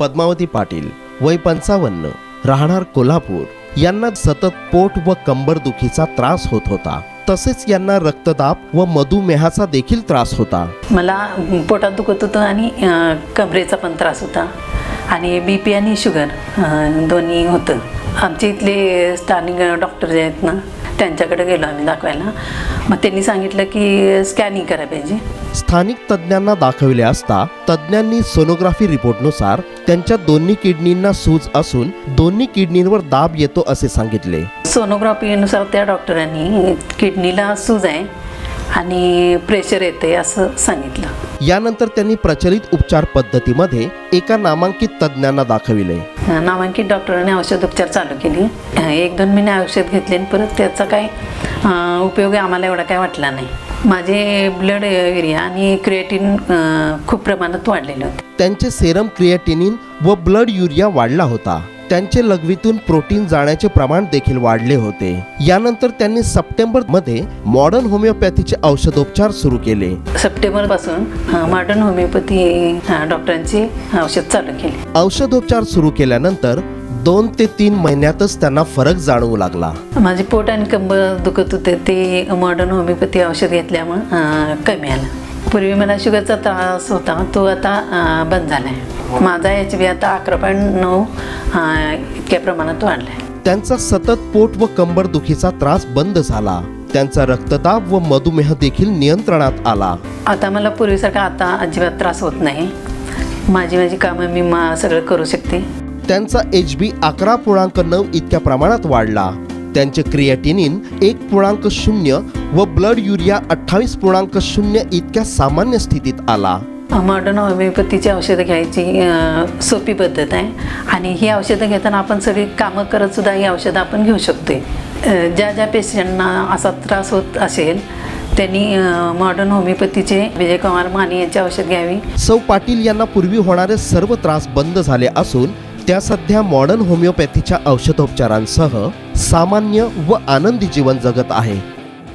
पद्मावती पाटील वय पंचावन्न राहणार कोल्हापूर. यांना सतत पोट व कंबरदुखीचा त्रास होत होता. तसेच यांना रक्तदाब व मधुमेहाचा देखील त्रास होता. मला पोटात दुखत होतं आणि कमरेचा पण त्रास होता. आणि बी पी आणि शुगर दोन्ही होतं. आमचे इथले स्थानिक डॉक्टर जे आहेत ना त्यांच्याकडे गेलो आम्ही दाखवायला. मग त्यांनी सांगितलं की स्कॅनिंग करा पाहिजे. स्थानिक तज्ज्ञांना दाखविले असता तज्ज्ञांनी सोनोग्राफी रिपोर्टनुसार त्यांच्या दोन्ही किडनींना सूज असून दोन्ही किडनींवर दाब येतो असे सांगितले. सोनोग्राफीनुसार त्या डॉक्टरांनी किडनीला सूज आहे आणि प्रेशर येते असं सांगितलं. यानंतर त्यांनी प्रचलित उपचार पद्धतीमध्ये एका नामांकित तज्ज्ञांना दाखविले. नामांकित डॉक्टरांनी औषधोपचार चालू केली. एक दोन महिने औषध घेतले आणि परत त्याचा काय उपयोग आम्हाला एवढा काय वाटला नाही. माझे ब्लड एरिया आणि क्रिएटिन खूप प्रमाणात वाढलेले होते. त्यांचे सेरम क्रिएटिनिन व ब्लड युरिया वाढला होता. त्यांचे लघवीतून प्रोटीन जाण्याचे प्रमाण देखील वाढले होते. यानंतर त्यांनी सप्टेंबरमध्ये मॉडर्न होमिओपॅथीचे औषधोपचार सुरू केले. सप्टेंबरपासून मॉडर्न होमिओपॅथी डॉक्टरांची औषध चालू केली. औषधोपचार सुरू केल्यानंतर दोन ते तीन महिन्यातच त्यांना फरक जाणवू लागला. माझे पोट आणि कंबर दुखत होते ते मॉडर्न होमिओपॅथी औषध घेतल्यामुळं कमी आलं. पूर्वी मला शुगरचा त्रास होता तो आता बंद झाला आहे माझा एच बी आता अकरा पॉईंट नऊ इतक्या प्रमाणात वाढला आहे त्यांचा सतत पोट व कंबर दुखीचा त्रास बंद झाला. त्यांचा रक्तदाब व मधुमेह देखील नियंत्रणात आला. आता मला पूर्वीसारखा आता अजिबात त्रास होत नाही. माझी माझी कामं मी मा सगळं करू शकते. त्यांचा एच बी अकरा पूर्णांक नऊ इतक्या प्रमाणात वाढला. त्यांचे क्रिएटिनिन एक पूर्णांक शून्य व ब्लड युरिया अठ्ठावीस पूर्णांक शून्य इतक्या सामान्य स्थितीत आला. मॉडर्न होमिओपॅथीची औषधं घ्यायची सोपी पद्धत आहे. आणि ही औषधं घेताना आपण सगळी कामं करतसुद्धा ही औषधं आपण घेऊ शकतो ज्या ज्या पेशंटना असा त्रास होत असेल त्यांनी मॉडर्न होमिओपॅथीचे विजयकुमार माने यांची औषध घ्यावी. सौ पाटील यांना पूर्वी होणारे सर्व त्रास बंद झाले असून त्या सध्या मॉडर्न होमिओपॅथीच्या औषधोपचारांसह सामान्य व आनंदी जीवन जगत आहे.